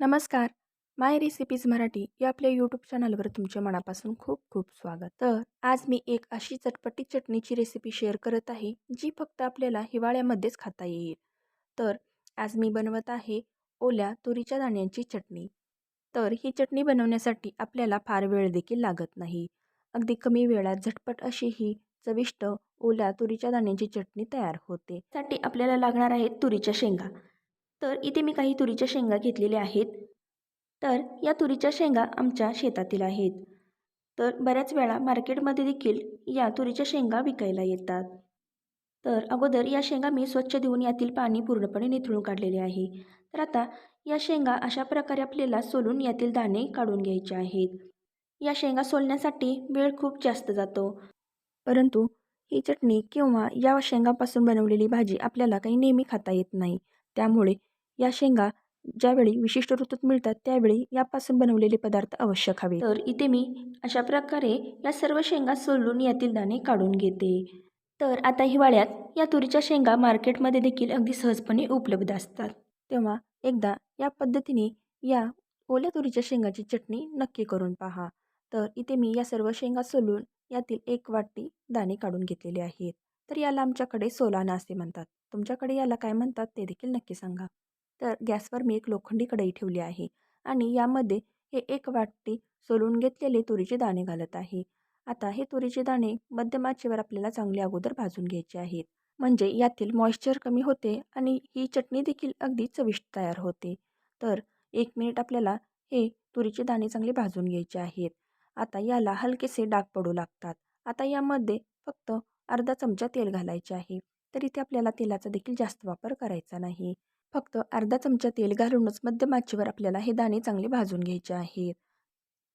नमस्कार. माय रेसिपीज मराठी या आपल्या यूट्यूब चॅनलवर तुमच्या मनापासून खूप खूप स्वागत. तर आज मी एक अशी चटपटी चटणीची रेसिपी शेअर करत आहे जी फक्त आपल्याला हिवाळ्यामध्येच खाता येईल. तर आज मी बनवत आहे ओल्या तुरीच्या दाण्यांची चटणी. तर ही चटणी बनवण्यासाठी आपल्याला फार वेळ देखील लागत नाही. अगदी कमी वेळात झटपट अशी ही चविष्ट ओल्या तुरीच्या दाण्यांची चटणी तयार होते. साठी आपल्याला लागणार आहेत तुरीच्या शेंगा. तर इथे मी काही तुरीच्या शेंगा घेतलेल्या आहेत. तर या तुरीच्या शेंगा आमच्या शेतातील आहेत. तर बऱ्याच वेळा मार्केटमध्ये देखील या तुरीच्या शेंगा विकायला येतात. तर अगोदर या शेंगा मी स्वच्छ देऊन यातील पाणी पूर्णपणे निथळून काढलेले आहे. तर आता या शेंगा अशा प्रकारे आपल्याला सोलून यातील दाणे काढून घ्यायचे आहेत. या शेंगा सोलण्यासाठी वेळ खूप जास्त जातो. परंतु ही चटणी किंवा या शेंगापासून बनवलेली भाजी आपल्याला काही नेहमी खाता येत नाही. त्यामुळे या शेंगा ज्यावेळी विशिष्ट ऋतूत मिळतात त्यावेळी यापासून बनवलेले पदार्थ आवश्यक हवे तर इथे मी अशा प्रकारे या सर्व शेंगा सोलून यातील दाणे काढून घेते. तर आता हिवाळ्यात या तुरीच्या शेंगा मार्केटमध्ये देखील अगदी सहजपणे उपलब्ध असतात. तेव्हा एकदा या पद्धतीने या ओल्या तुरीच्या शेंगाची चटणी नक्की करून पहा. तर इथे मी या सर्व शेंगा सोलून यातील एक वाटी दाणे काढून घेतलेले आहेत. तर याला आमच्याकडे सोलाना असे म्हणतात. तुमच्याकडे याला काय म्हणतात ते देखील नक्की सांगा. तर गॅसवर मी एक लोखंडी कढई ठेवली आहे आणि यामध्ये हे एक वाटी सोलून घेतलेले तुरीचे दाणे घालत आहे. आता हे तुरीचे दाणे मध्यम आचेवर आपल्याला चांगले अगोदर भाजून घ्यायचे आहेत. म्हणजे यातील मॉइश्चर कमी होते आणि ही चटणी देखील अगदी चविष्ट तयार होते. तर एक मिनिट आपल्याला हे तुरीचे दाणे चांगले भाजून घ्यायचे आहेत. आता याला हलकेसे डाग पडू लागतात. आता यामध्ये फक्त अर्धा चमचा तेल घालायचे आहे. तर इथे आपल्याला तेलाचा देखील जास्त वापर करायचा नाही. फक्त अर्धा चमचा तेल घालूनच मध्यम आचेवर आपल्याला हे दाणे चांगले भाजून घ्यायचे आहेत.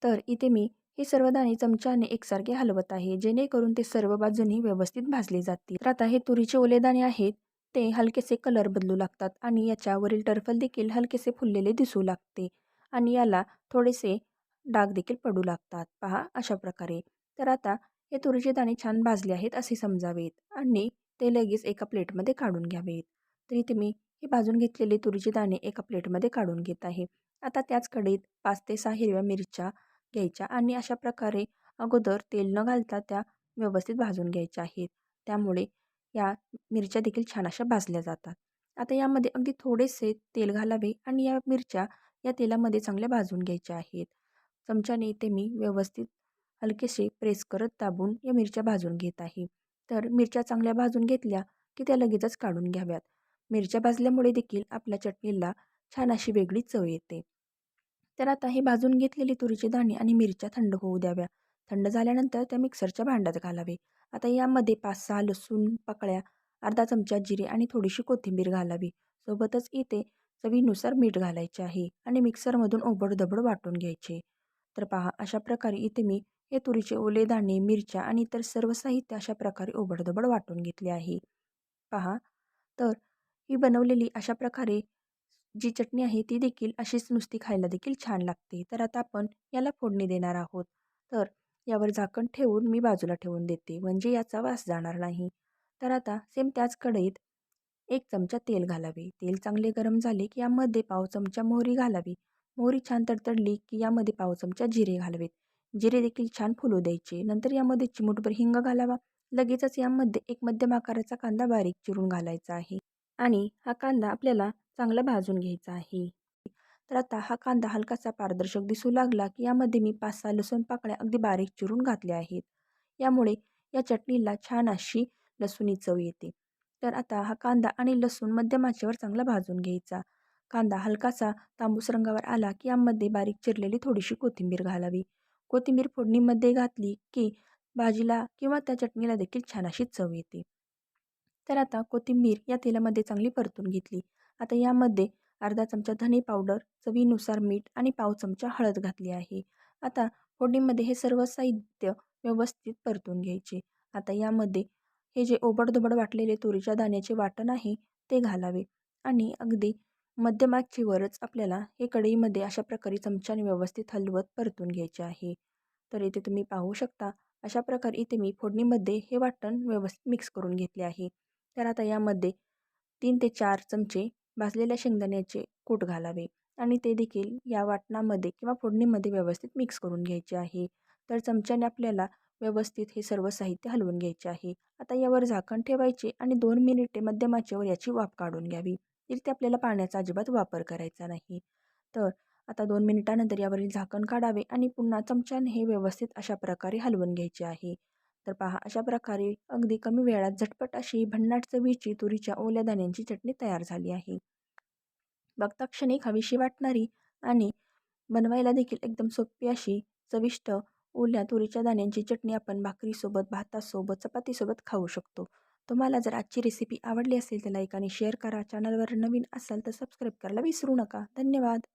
तर इथे मी हे सर्व दाणे चमच्याने एकसारखे हलवत आहे जेणेकरून ते सर्व बाजूनी व्यवस्थित भाजले जातील. तर आता हे तुरीचे ओले दाणे आहेत ते हलकेसे कलर बदलू लागतात आणि याच्यावरील टर्फल देखील हलकेसे फुललेले दिसू लागते आणि याला थोडेसे डाग देखील पडू लागतात. पहा अशा प्रकारे. तर आता हे तुरीचे दाणे छान भाजले आहेत असे समजावेत आणि ते लगेच एका प्लेटमध्ये काढून घ्यावेत. तर इथे मी हे भाजून घेतलेले तुरीचे दाणे एका प्लेटमध्ये काढून घेत आहे. आता त्याच कढईत पाच ते सहा हिरव्या मिरच्या घ्यायच्या आणि अशा प्रकारे अगोदर तेल न घालता त्या व्यवस्थित भाजून घ्यायच्या आहेत. त्यामुळे या मिरच्या देखील छान अशा भाजल्या जातात. आता यामध्ये अगदी थोडेसे तेल घालावे आणि या मिरच्या या तेलामध्ये चांगल्या भाजून घ्यायच्या आहेत. चमच्याने ते मी व्यवस्थित हलकेसे प्रेस करत दाबून या मिरच्या भाजून घेत आहे. तर मिरच्या चांगल्या भाजून घेतल्या की त्या लगेचच काढून घ्याव्यात. मिरच्या भाजल्यामुळे देखील आपल्या चटणीला छान अशी वेगळी चव येते. तर आता हे भाजून घेतलेली तुरीची दाणे आणि मिरच्या थंड होऊ द्याव्या. थंड झाल्यानंतर त्या मिक्सरच्या भांड्यात घालावे. आता यामध्ये पाच सहा लसूण पकळ्या अर्धा चमचा जिरे आणि थोडीशी कोथिंबीर घालावी. सोबतच इथे चवीनुसार मीठ घालायचे आहे आणि मिक्सरमधून ओबडधबड वाटून घ्यायचे. तर पहा अशा प्रकारे इथे मी हे तुरीचे ओले दाणे मिरच्या आणि इतर सर्व साहित्य अशा प्रकारे ओबडधबड वाटून घेतले आहे. पहा तर ही बनवलेली अशा प्रकारे जी चटणी आहे ती देखील अशीच नुसती खायला देखील छान लागते. तर आता आपण याला फोडणी देणार आहोत. तर यावर झाकण ठेवून मी बाजूला ठेवून देते. म्हणजे याचा वास जाणार नाही. तर आता सेम त्याच कढईत एक चमचा तेल घालावे. तेल चांगले गरम झाले की यामध्ये पाव चमचा मोहरी घालावी. मोहरी छान तडतडली की यामध्ये पाव चमचा जिरे घालावेत. जिरे देखील छान फुलू द्यायचे. नंतर यामध्ये चिमूटभर हिंग घालावा. लगेचच यामध्ये एक मध्यम आकाराचा कांदा बारीक चिरून घालायचा आहे. आणि हा कांदा आपल्याला चांगला भाजून घ्यायचा आहे. तर आता हा कांदा हलकासा पारदर्शक दिसू लागला की यामध्ये मी पाच सहा लसूण पाकळ्या अगदी बारीक चिरून घातल्या आहेत. यामुळे या चटणीला छान अशी लसूणी चव येते. तर आता हा कांदा आणि लसूण मध्यम आचेवर चांगला भाजून घ्यायचा. कांदा हलकासा तांबूस रंगावर आला की यामध्ये बारीक चिरलेली थोडीशी कोथिंबीर घालावी. कोथिंबीर फोडणीमध्ये घातली की भाजीला किंवा त्या चटणीला देखील छान अशी चव येते. तर आता कोथिंबीर या तेलामध्ये चांगली परतून घेतली. आता यामध्ये अर्धा चमचा धने पावडर चवीनुसार मीठ आणि पाव चमचा हळद घातली आहे. आता फोडणीमध्ये हे सर्व साहित्य व्यवस्थित परतून घ्यायचे. आता यामध्ये हे जे ओबडधोबड वाटलेले तुरीच्या दाण्याचे वाटण आहे ते घालावे आणि अगदी मध्यमागचीवरच आपल्याला हे कढईमध्ये अशा प्रकारे चमच्याने व्यवस्थित हलवत परतून घ्यायचे आहे. तर इथे तुम्ही पाहू शकता अशा प्रकारे इथे मी फोडणीमध्ये हे वाटण व्यवस्थित मिक्स करून घेतले आहे. तर आता यामध्ये तीन ते चार चमचे भाजलेल्या शेंगदाण्याचे कूट घालावे. आणि ते देखील या वाटणामध्ये किंवा फोडणीमध्ये व्यवस्थित मिक्स करून घ्यायचे आहे. तर चमच्याने आपल्याला व्यवस्थित हे सर्व साहित्य हलवून घ्यायचे आहे. आता यावर झाकण ठेवायचे आणि दोन मिनिटे मध्यम आचेवर याची वाफ काढून घ्यावी. इथे आपल्याला पाण्याचा अजिबात वापर करायचा नाही. तर आता दोन मिनिटानंतर यावरील झाकण काढावे आणि पुन्हा चमच्याने हे व्यवस्थित अशा प्रकारे हलवून घ्यायचे आहे. तर पहा अशा प्रकारे अगदी कमी वेळात झटपट अशी भन्नाट चवीची तुरीच्या ओल्या दाण्यांची चटणी तयार झाली आहे. बघता क्षणिक हवीशी वाटणारी आणि बनवायला देखील एकदम सोपी अशी चविष्ट ओल्या तुरीच्या दाण्यांची चटणी आपण भाकरीसोबत भातासोबत चपातीसोबत खाऊ शकतो. तुम्हाला जर आजची रेसिपी आवडली असेल तर लाईक आणि शेअर करा. चॅनलवर नवीन असाल तर सबस्क्राईब करायला विसरू नका. धन्यवाद!